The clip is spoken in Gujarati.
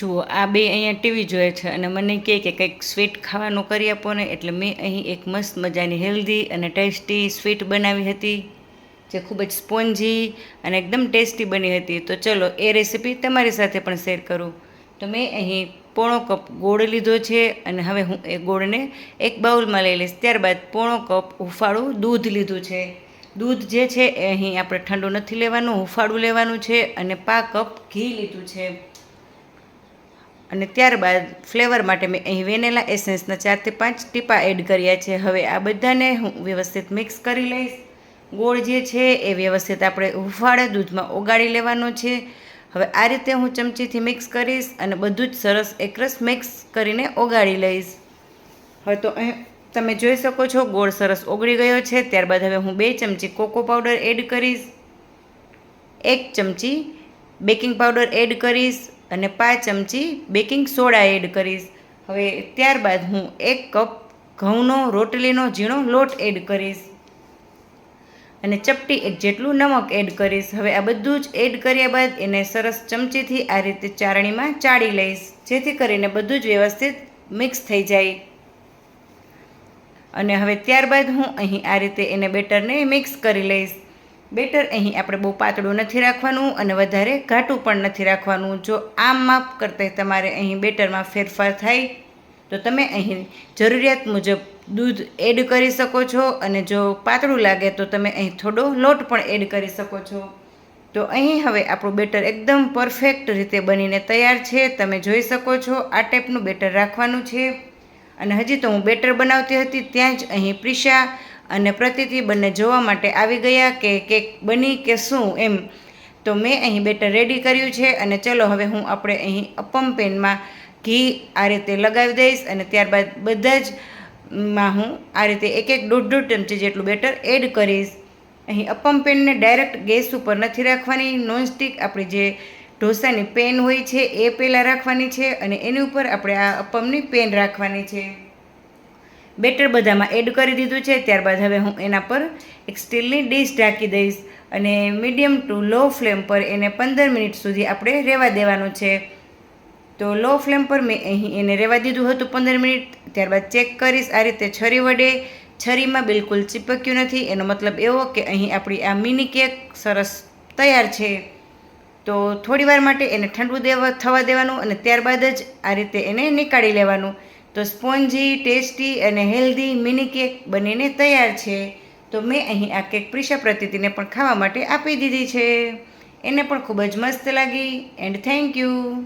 જુઓ આ બે અહીંયા ટીવી જોઈએ છે અને મને કહે કે કંઈક સ્વીટ ખાવાનું કરી આપો ને, એટલે મેં અહીં એક મસ્ત મજાની હેલ્ધી અને ટેસ્ટી સ્વીટ બનાવી હતી, જે ખૂબ જ સ્પોન્જી અને એકદમ ટેસ્ટી બની હતી. તો ચલો એ રેસીપી તમારી સાથે પણ શેર કરું. તો મેં અહીં પોણો કપ ગોળ લીધો છે અને હવે હું એ ગોળને એક બાઉલમાં લઈ લઈશ. ત્યારબાદ પોણો કપ હુંફાળું દૂધ લીધું છે. દૂધ જે છે એ અહીં આપણે ઠંડુ નથી લેવાનું, હુંફાળું લેવાનું છે અને પા કપ ઘી લીધું છે. અને ત્યારબાદ ફ્લેવર માટે મેં અહીં વેનેલા એસેન્સના ચારથી પાંચ ટીપા એડ કર્યા છે. હવે આ બધાને હું વ્યવસ્થિત મિક્સ કરી લઈશ. ગોળ જે છે એ વ્યવસ્થિત આપણે હુંફાળે દૂધમાં ઓગાળી લેવાનો છે. હવે આ રીતે હું ચમચીથી મિક્સ કરીશ અને બધું જ સરસ એકરસ મિક્સ કરીને ઓગાળી લઈશ. હવે તો અહીં તમે જોઈ શકો છો ગોળ સરસ ઓગળી ગયો છે. ત્યારબાદ હવે હું બે ચમચી કોકો પાવડર એડ કરીશ. એક ચમચી બેકિંગ પાવડર એડ કરીશ. અને પાંચ ચમચી બેકિંગ સોડા એડ કરીશ. હવે ત્યારબાદ હું એક કપ ઘઉંનો રોટલીનો ઝીણો લોટ એડ કરીશ. અને ચપટી એક જેટલું નમક એડ કરીશ. હવે આ બધું જ એડ કર્યા બાદ એને સરસ ચમચીથી આ રીતે ચારણીમાં ચાળી લઈશ. જેથી કરીને બધું જ વ્યવસ્થિત મિક્સ થઈ જાય. અને હવે ત્યારબાદ હું અહીં આ રીતે એને બેટરને મિક્સ કરી લઈશ. બેટર અહીં આપણે બહુ પાતળું નથી રાખવાનું અને વધારે ઘાટું પણ નથી રાખવાનું. જો આમ માપ કરતાં તમારે અહીં બેટરમાં ફેરફાર થાય, તો તમે અહીં જરૂરિયાત મુજબ દૂધ એડ કરી શકો છો અને જો પાતળું લાગે તો તમે અહીં થોડો લોટ પણ એડ કરી શકો છો. તો અહીં હવે આપણું બેટર એકદમ પરફેક્ટ રીતે બનીને તૈયાર છે. તમે જોઈ શકો છો આ ટાઈપનું બેટર રાખવાનું છે. અને હજી તો હું બેટર બનાવતી હતી, ત્યાં જ અહીં પ્રિશા અને પ્રતિતિ બંને જોવા માટે આવી ગયા કે કેક બની કે શું એમ. તો મેં અહીં બેટર રેડી કર્યું છે અને ચલો હવે હું આપણે અહીં અપમ પેનમાં ઘી આ રીતે લગાવી દઈશ અને ત્યારબાદ બધા જ માં હું આ રીતે એક એક દોઢ દોઢ ચમચી જેટલું બેટર એડ કરીશ. અહીં અપમ પેનને ડાયરેક્ટ ગેસ ઉપર નથી રાખવાની. નોનસ્ટિક આપણી જે ઢોસાની પેન હોય છે એ પહેલાં રાખવાની છે અને એની ઉપર આપણે આ અપમની પેન રાખવાની છે. બેટર બધામાં એડ કરી દીધું છે. ત્યારબાદ હવે હું એના પર એક સ્ટીલની ડીશ ઢાંકી દઈશ અને મીડિયમ ટુ લો ફ્લેમ પર એને પંદર મિનિટ સુધી આપણે રહેવા દેવાનું છે. તો લો ફ્લેમ પર મેં અહીં એને રહેવા દીધું હતું પંદર મિનિટ. ત્યારબાદ ચેક કરીશ આ રીતે છરી વડે. છરીમાં બિલકુલ ચીપક્યું નથી. એનો મતલબ એવો કે અહીં આપણી આ મિની કેક સરસ તૈયાર છે. તો થોડી વાર માટે એને ઠંડુ દેવા, થવા દેવાનું અને ત્યારબાદ જ આ રીતે એને નીકાળી લેવાનું. તો સ્પોન્જી, ટેસ્ટી અને હેલ્ધી મિની કેક બનીને તૈયાર છે. તો મેં અહીં આ કેક પ્રિશા પ્રતિતિને પણ ખાવા માટે આપી દીધી છે. એને પણ ખૂબ જ મસ્ત લાગી, એન્ડ થેન્ક યુ.